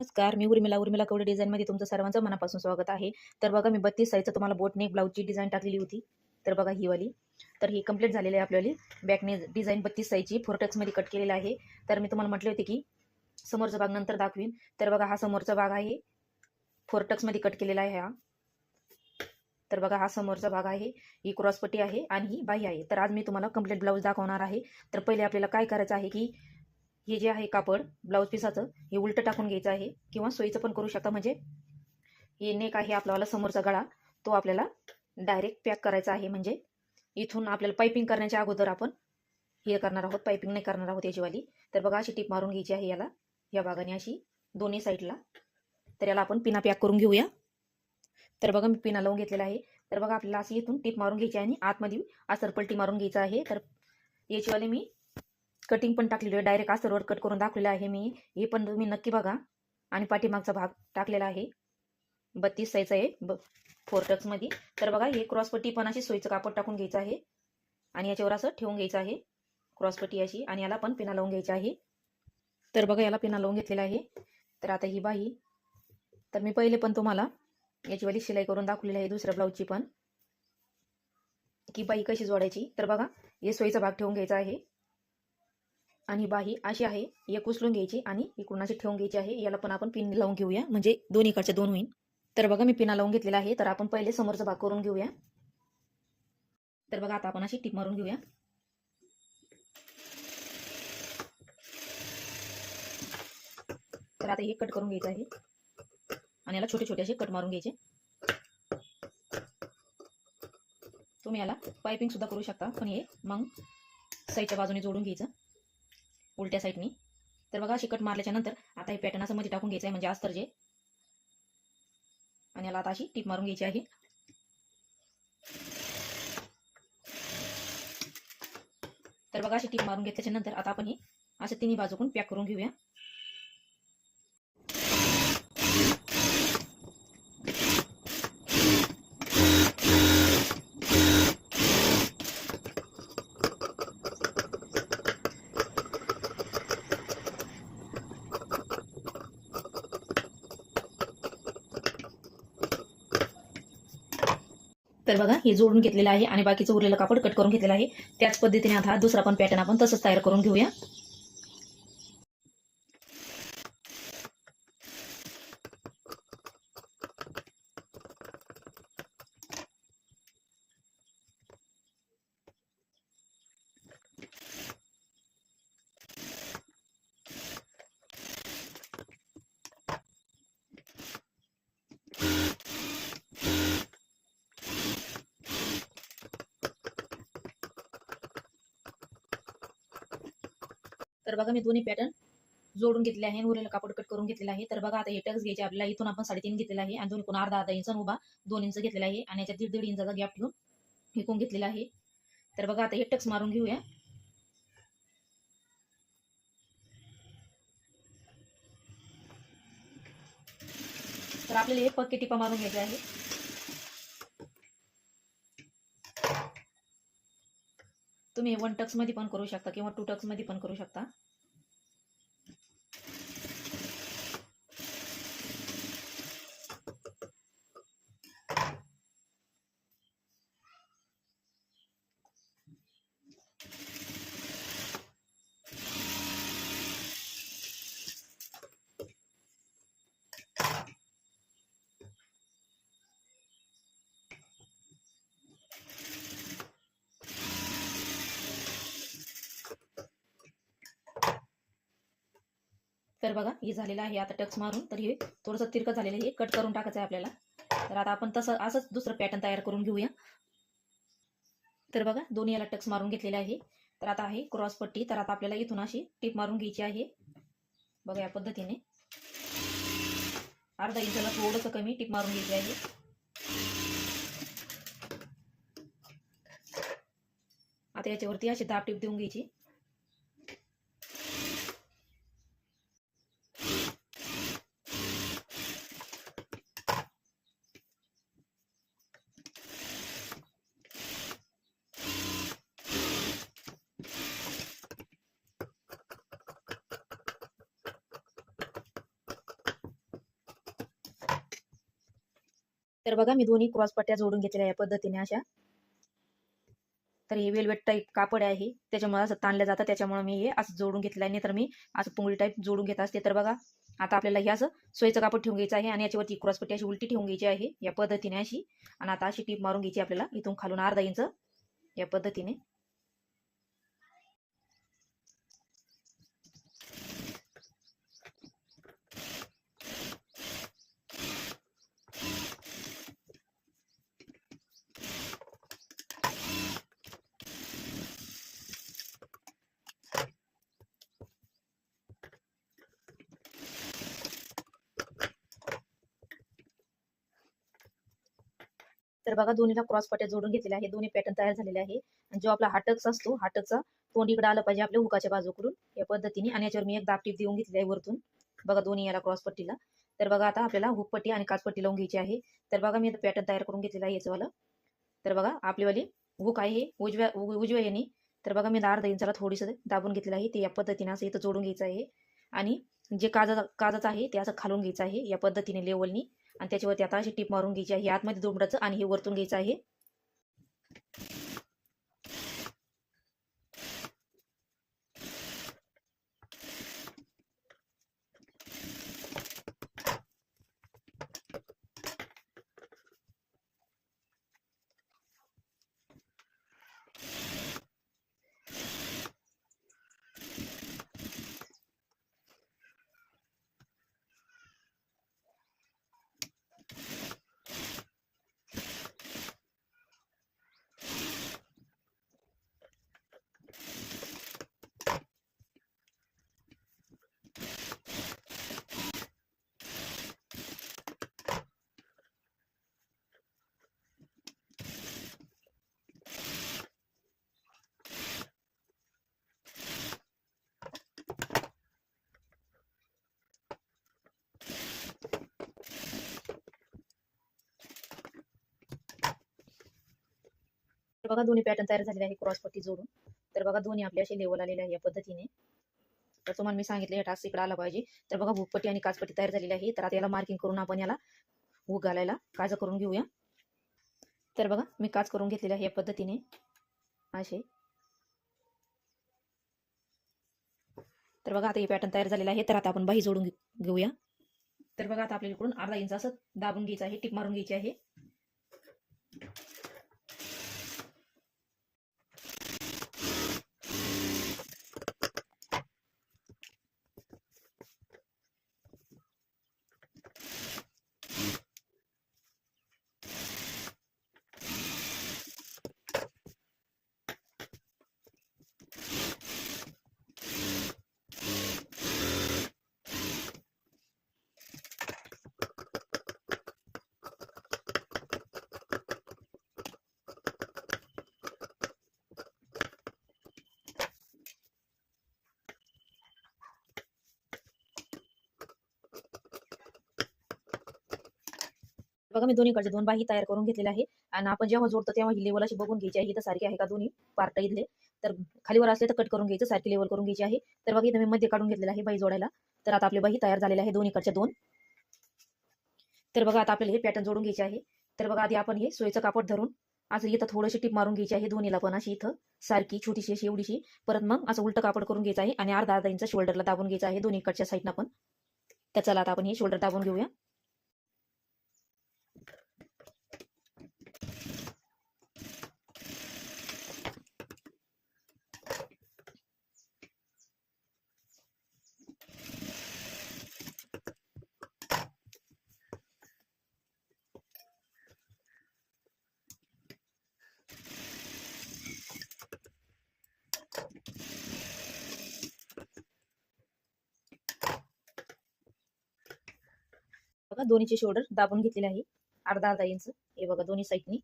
नमस्कार मी उर्मिला. उर्मिला कवडे डिझाईनमध्ये तुमचं सर्वांचं मनापासून स्वागत आहे. तर बघा मी बत्तीस साईजचं तुम्हाला बोटनेक ब्लाऊजची डिझाईन टाकलेली होती. तर बघा ही वाली. तर ही कंप्लीट झालेली आहे आपल्याली बॅकने डिझाईन बत्तीस साईजची फोरटेक्समध्ये कट केलेली आहे. तर मी तुम्हाला म्हटले होते की समोरचा भाग नंतर दाखवीन. तर बघा हा समोरचा भाग आहे. फोरटक्समध्ये कट केलेला आहे हा. तर बघा हा समोरचा भाग आहे. ही क्रॉसपट्टी आहे आणि ही बाही आहे. तर आज मी तुम्हाला कंप्लीट ब्लाऊज दाखवणार आहे. तर पहिले आपल्याला काय करायचं आहे की हे जे आहे कापड ब्लाऊज पिसाचं हे उलटं टाकून घ्यायचं आहे किंवा सोयीचं पण करू शकता. म्हणजे हे नेक आहे आपल्याला समोरचा गळा तो आपल्याला डायरेक्ट पॅक करायचा आहे. म्हणजे इथून आपल्याला पायपिंग करण्याच्या अगोदर आपण हे करणार आहोत पायपिंग नाही करणार आहोत याचीवाली. तर बघा अशी टीप मारून घ्यायची आहे याला. या भागाने अशी दोन्ही साईडला तर याला आपण पिना पॅक करून घेऊया. तर बघा मी पिना लावून घेतलेला आहे. तर बघा आपल्याला अशी इथून टीप मारून घ्यायची आहे आणि आतमध्ये असरपल्टी मारून घ्यायचं आहे. तर याचीवाली मी कटिंग पण टाकलेली आहे. डायरेक्ट आस्तरवर कट करून दाखवलेलं आहे मी. हे पण तुम्ही नक्की बघा. आणि पाठीमागचा भाग टाकलेला आहे. बत्तीस साईजचा आहे. ब फोर टक्समध्ये तर बघा हे क्रॉसपट्टी पण अशी सोयीचं कापड टाकून घ्यायचं आहे. आणि याच्यावर असं ठेवून घ्यायचं आहे. क्रॉसपट्टी अशी. आणि याला पण पिना लावून घ्यायची आहे. तर बघा याला पिना लावून घेतलेला आहे. तर आता ही बाही तर मी पहिले पण तुम्हाला याचीवाली शिलाई करून दाखवलेली आहे. दुसऱ्या ब्लाऊजची पण. की बाई कशी जोडायची. तर बघा हे सोयीचा भाग ठेवून घ्यायचा आहे. आणि बाही अशी आहे एक उचलून घ्यायची आणि इकडून अशी ठेवून घ्यायची आहे. याला पण आपण पिन लावून घेऊया. म्हणजे दोन्हीकडच्या दोन होईल तर बघा मी पिना लावून घेतलेला आहे. तर आपण पहिले समोरचा भाग करून घेऊया. तर बघा आता आपण अशी टीप मारून घेऊया. तर आता हे कट करून घ्यायचं आहे. आणि याला छोटे छोटे असे कट मारून घ्यायचे. तुम्ही याला पायपिंग सुद्धा करू शकता. पण हे मग साईडच्या बाजूने जोडून घ्यायचं. उलट्या साईडनी. तर बघा शिकट मारल्याच्या नंतर आता हे पॅटर्न असं मध्ये टाकून घ्यायचं आहे म्हणजे आस्तर जे. आणि याला आता अशी टीप मारून घ्यायची आहे. तर बघा अशी टीप मारून घेतल्याच्या नंतर आता आपण हे असं तिन्ही बाजूकून पॅक करून घेऊया. तर बघा हे जोडून घेतलेलं आहे आणि बाकीचं उरलेलं कापड कट करून घेतलेलं आहे. त्याच पद्धतीने आता दुसरा पण पॅटर्न आपण तसंच तयार करून घेऊया. तर बघा मी दोन्ही पॅटर्न जोडून घेतले आहे. उरलेलं कापड कट करून घेतलेलं आहे. तर बघा आता हे टक्स घ्यायचे आपल्याला. इथून आपण साडेतीन घेतलेला आहे. आणि दोन कोण अर्धा अर्धा इंच आणि उभा दोन इंच घेतलेला आहे. आणि याच्यात दीड दीड इंचाचा गॅप ठेवून विकून घेतलेला आहे. तर बघा आता हे टक्स मारून घेऊया. तर आपल्याला हे पक्के टिपा मारून घ्यायचे आहे. तुम्ही वन टक्समध्ये पण करू शकता किंवा टू टक्समध्ये पण करू शकता. तर बघा हे झालेलं आहे आता टक्स मारून. तर हे थोडंसं तिरकं झालेलं आहे. हे कट करून टाकायचं आहे आपल्याला. तर आता आपण तसं असंच दुसरं पॅटर्न तयार करून घेऊया. तर बघा दोन्ही याला टक्स मारून घेतलेले आहे. तर आता आहे क्रॉस पट्टी. तर आता आपल्याला इथून अशी टीप मारून घ्यायची आहे. बघा या पद्धतीने. अर्धा इंचाला थोडंसं कमी टीप मारून घ्यायची आहे. आता याच्यावरती अशी दाब टीप देऊन घ्यायची. तर बघा मी दोन्ही क्रॉस पट्ट्या जोडून घेतलेल्या या पद्धतीने अशा. तर हे वेलवेट टाईप कापड आहे. त्याच्यामुळे असं ताणलं जातं. त्याच्यामुळे मी हे असं जोडून घेतलं आहे. नाही तर मी असं पुंगळी टाईप जोडून घेत असते. तर बघा आता आपल्याला हे असं सोयीचं कापड ठेवून घ्यायचं आहे आणि याच्यावरती क्रॉस पट्टी अशी उलटी ठेवून घ्यायची आहे या पद्धतीने अशी. आणि आता अशी टीप मारून घ्यायची आपल्याला. इथून खालून अर्धा इंच या पद्धतीने. तर बघा दोन्हीला क्रॉस पट्ट्या जोडून घेतलेल्या आहे दोन्ही पॅटर्न तयार झालेले आहे आणि जो आपला हाटक्स असतो हाटकचा तोंड इकडे आलं पाहिजे आपल्या हुकाच्या बाजूकडून या पद्धतीने. आणि याच्यावर मी एक दापटीप देऊन घेतली आहे वरतून. बघा दोन्ही याला क्रॉस पट्टीला. तर बघा आता आपल्याला हुकपट्टी आणि काचपट्टी लावून घ्यायची आहे. तर बघा मी पॅटर्न तयार करून घेतलेला आहे याचंवालं. तर बघा आपलीवाली हुक आहे हे उजव्या उजव्या याने तर बघा मी अर्धा इंचाला थोडीसं दाबून घेतलेलं आहे. ते या पद्धतीने असं इथं जोडून घ्यायचं आहे. आणि जे काजा काजाचं आहे ते असं खालून घ्यायचं आहे. या पद्धतीने लेवलनी आणि त्याच्यावरती आता अशी टीप मारून घ्यायची आहे. आतमध्ये दुमडाचं आणि हे वरतून घ्यायचं आहे. बघा दोन्ही पॅटर्न तयार झालेले आहे क्रॉस पट्टी जोडून. तर बघा दोन्ही आपले असे लेवल आलेले आहे या पद्धतीने. तर तुम्हाला मी सांगितले हे टास्क इकडे आला पाहिजे. तर बघा भूकपट्टी आणि काचपट्टी तयार झालेली आहे. तर आता याला मार्किंग करून आपण याला भूक घालायला काज करून घेऊया. तर बघा मी काच करून घेतलेले आहे या पद्धतीने. असे. तर बघा आता हे पॅटर्न तयार झालेला आहे. तर आता आपण बाही जोडून घेऊया. तर बघा आता आपल्याला इकडून अर्धा इंच असं दाबून घ्यायचं आहे टिप मारून घ्यायची आहे. बघा मी दोन्हीकडचे दोन बाही तयार करून घेतलेले आहे. आणि आपण जेव्हा जोडतो तेव्हा ही लेवल अशी बघून घ्यायची आहे. इथं सारखी आहे का दोन्ही? पार्ट इथले. तर खालीवर असले तर कट करून घ्यायचं. सारखी लेवल करून घ्यायची आहे. तर बघा इथं मी मध्ये काढून घेतलेला आहे बाई जोडायला. तर आता आपली बाही तयार झालेली आहे दोन्हीकडच्या दोन. तर बघा आता आपल्याला हे पॅटर्न जोडून घ्यायचे आहे. तर बघा आधी आपण हे सोयीचं कापड धरून असं इथं थोडीशी टीप मारून घ्यायची आहे दोन्हीला पण अशी इथं. सारखी छोटीशी अशी एवढीशी. परत मग असं उलटं कापड करून घ्यायचं आहे. आणि अर्धा अर्धा इंच शोल्डरला दाबून घ्यायचं आहे दोन्हीकडच्या साईडनं पण. तर चला आता आपण हे शोल्डर दाबून घेऊया. बघा दोन्हीचे शोल्डर दाबून घेतलेले आहे. अर्धा अर्धा इंच हे बघा दोन्ही साईडनी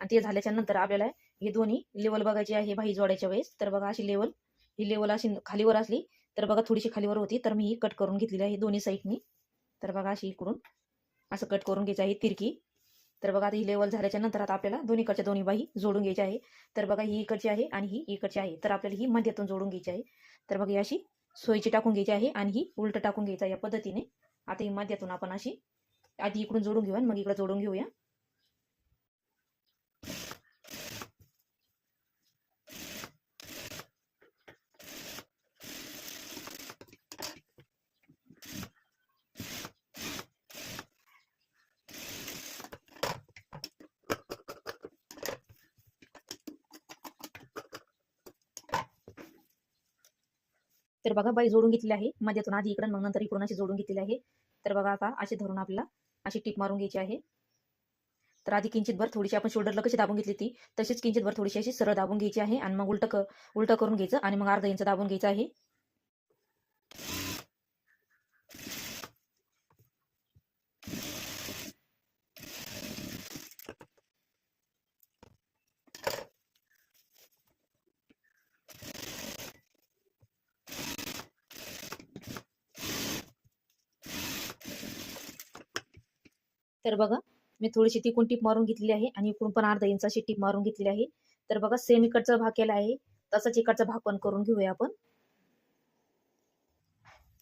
आणि ते झाल्याच्यानंतर आपल्याला हे दोन्ही लेवल बघायची आहे भाई जोडायच्या वेळेस. तर बघा अशी लेवल ही लेवल अशी खालीवर असली तर बघा थोडीशी खालीवर होती. तर मी ही कट करून घेतलेली आहे दोन्ही साईडनी तर बघा अशी इकडून असं कट करून घ्यायची आहे तिरकी. तर बघा आता ही लेवल झाल्याच्यानंतर आता आपल्याला दोन्हीकडच्या दोन्ही बाही जोडून घ्यायची आहे. तर बघा ही इकडची आहे आणि ही इकडची आहे. तर आपल्याला ही मध्यातून जोडून घ्यायची आहे. तर बघा ही अशी सोयीची टाकून घ्यायची आहे आणि ही उलट टाकून घ्यायचं या पद्धतीने. आता ही मध्यातून आपण अशी आधी इकडून जोडून घेऊया आणि मग इकडे जोडून घेऊया. तर बघा बाई जोडून घेतली आहे. मध्यातून आधी इकडून मग नंतर इकडून अशी जोडून घेतलेली आहे. तर बघा आता अशी धरून आपल्याला अशी टीप मारून घ्यायची आहे. तर आधी किंचित भर थोडीशी आपण शोल्डरला कशी दाबून घेतली ती तशीच किंचित भर थोडीशी अशी सरळ दाबून घ्यायची आहे आणि मग उलट उलट करून घ्यायचं आणि मग अर्धा इंच दाबून घ्यायचं आहे. तर बघा मी थोडीशी तिकून टीप मारून घेतलेली आहे आणि इकडून पण अर्धा इंच अशी टीप मारून घेतलेली आहे. तर बघा सेम इकडचा भाग केला आहे. तसाच इकडचा भाग पण करून घेऊया आपण.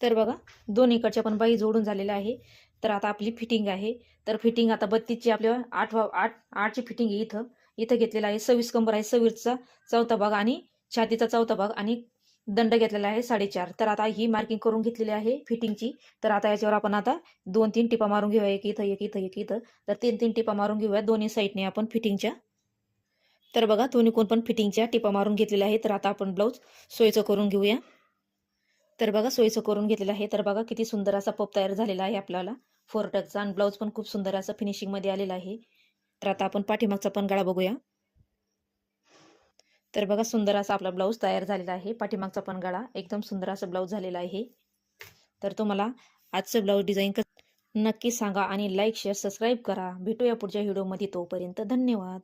तर बघा दोन इकडच्या पण बाई जोडून झालेल्या आहे. तर आता आपली फिटिंग आहे. तर फिटिंग आता बत्तीसची आपल्या आठ वा- आठ आठची फिटिंग इथं. इथं घेतलेला आहे सव्वीस कंबर आहे सव्वीसचा चौथा भाग आणि छातीचा चौथा भाग आणि दंड घेतलेला आहे साडेचार. तर आता ही मार्किंग करून घेतलेली आहे फिटिंगची तर आता याच्यावर आपण आता दोन तीन टिपा मारून घेऊया. एक इथं एक इथं एक इथं. तर तीन तीन टिपा मारून घेऊया दोन्ही साईडने आपण फिटिंगच्या तर बघा दोन्ही कोण पण फिटिंगच्या टिपा मारून घेतलेल्या आहे तर आता आपण ब्लाऊज सोयीचं करून घेऊया. तर बघा सोयीचं करून घेतलेलं आहे. तर बघा किती सुंदर असा पप तयार झालेला आहे आपल्याला. फोर टकचा आणि ब्लाऊज पण खूप सुंदर असं फिनिशिंगमध्ये आलेला आहे. तर आता आपण पाठीमागचा पण गळा बघूया. तर बघा सुंदर असा आपला ब्लाऊज तयार झालेला आहे. पाठीमागचा पण गळा एकदम सुंदर असा ब्लाऊज झालेला आहे. तर तुम्हाला आजचं ब्लाऊज डिझाईन नक्की सांगा आणि लाईक शेअर सबस्क्राईब करा. भेटूया पुढच्या व्हिडिओमध्ये तोपर्यंत. धन्यवाद.